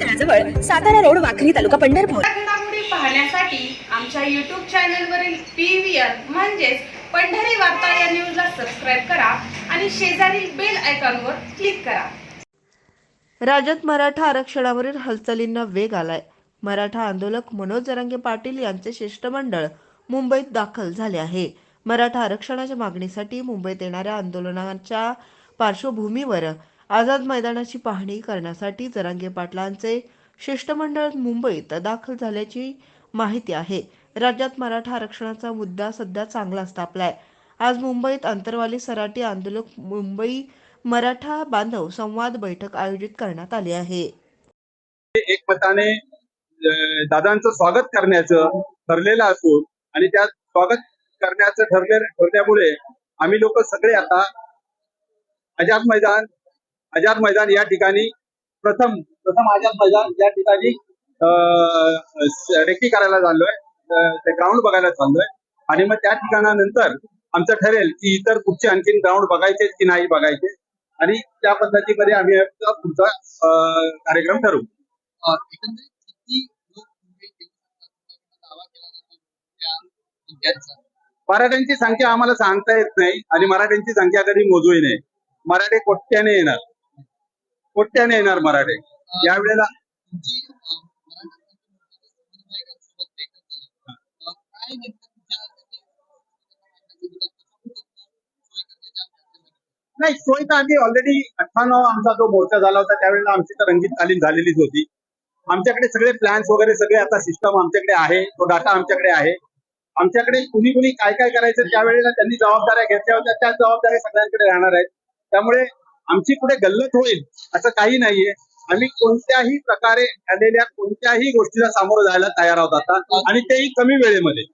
तळाजवळ Satara road Wakhari तालुका पंढरपूर. पाहण्यासाठी आमच्या YouTube चॅनलवरील पी व्ही आर म्हणजेच पंढरी वार्ता या न्यूजला सबस्क्राईब करा आणि शेजारील बेल आयकॉनवर क्लिक करा. राज्यात मराठा आरक्षणावरील हालचालींना वेग आलाय. मराठा आंदोलक मनोज जरांगे पाटील यांचे शिष्टमंडळ मुंबईत दाखल झाले आहे. मराठा आरक्षणाच्या मागणीसाठी मुंबईत येणाऱ्या आंदोलनाच्या पार्श्वभूमीवर आझाद मैदानाची पाहणी करण्यासाठी जरांगे पाटलांचे शिष्टमंडळ मुंबईत दाखल झाल्याची माहिती आहे. राज्यात मराठा आरक्षणाचा मुद्दा सध्या चांगलाच तापलाय. आज मुंबईत अंतरवाली सराटी आंदोलक मुंबई मराठा बांधव संवाद बैठक आयोजित करण्यात आली आहे. एकमताने दादांचं स्वागत करण्याचं ठरलेलं असून आणि त्या स्वागत करण्याचं ठरले ठरल्यामुळे आम्ही लोक सगळे आता आझाद मैदान आझाद मैदान या ठिकाणी प्रथम प्रथम आझाद मैदान या ठिकाणी अं, स- रेकी करायला चाललोय. ते ग्राउंड बघायला चाललोय. आणि मग त्या ठिकाणानंतर आमचं ठरेल की इतर कुठचे आणखीन ग्राउंड बघायचे की नाही बघायचे. आणि त्या पद्धतीमध्ये आम्ही पुढचा कार्यक्रम ठरवू. मराठ्यांची संख्या आम्हाला सांगता येत नाही आणि मराठ्यांची संख्या कधी मोजूही नाही. मराठे कोट्याने येणार. कोट्याने येणार मराठे. यावेळेला सोय नाही सोय तर आम्ही ऑलरेडी अठ्ठ्याण्णव आमचा जो मोर्चा झाला होता त्यावेळेला आमची तर रंगीत तालीम झालेलीच होती. आमच्याकडे सगळे प्लॅन्स वगैरे सगळे आता सिस्टम आमच्याकडे आहे तो डाटा आमच्याकडे आहे. आमच्याकडे कुणी कुणी काय काय करायचं त्यावेळेला त्यांनी जबाबदाऱ्या घेतल्या होत्या त्याच जबाबदाऱ्या सगळ्यांकडे राहणार आहेत. त्यामुळे आमची पुढे गल्लत होईल असं काही नाहीये. आम्ही कोणत्याही प्रकारे आलेल्या कोणत्याही गोष्टीला सामोरं जायला तयार आहोत आता. आणि तेही कमी वेळेमध्ये.